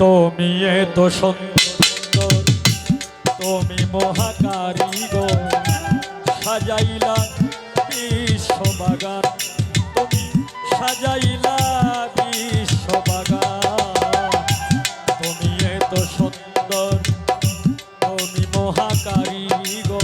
তুমি এত সুন্দর, তুমি মহাকারিগো সাজাইলা বিশ্ববাগান, তুমি সাজাইলা বিশ্ববাগান। তুমি এত সুন্দর, তুমি মহাকারিগো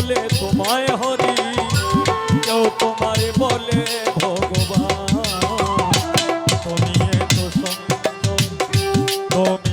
বলে তোমায় হরি কেউ তোমায় বলে ভগবান। তুমি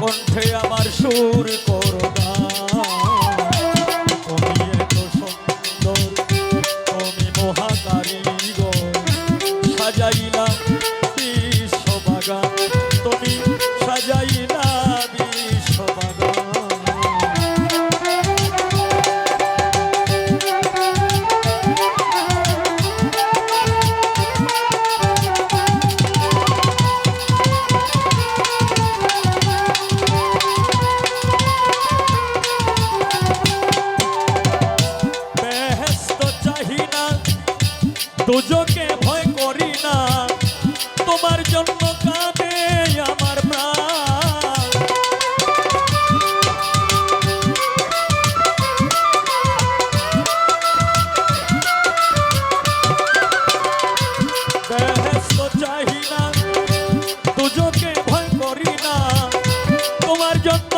কণ্ঠে আমার সুর করোনা দুজকে ভয় করি না। তোমার জন্য কাঁদে আমার প্রাণ। চাহি না দুজকে ভয় করি না। তোমার জন্য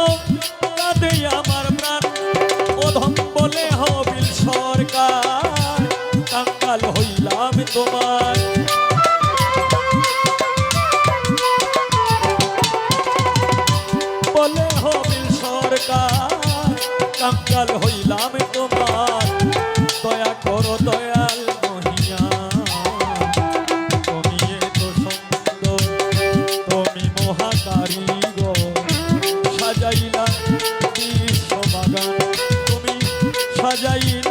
কাঁদে আমার প্রাণ। অধম বলে হবিল সরকার। আমি তোমার বলে হবিল সরকার কাঙ্কাল হইলাম তোমার। দয়া করো দয়াল সাজাইলা বিশ্ব তুমি সাজাইলা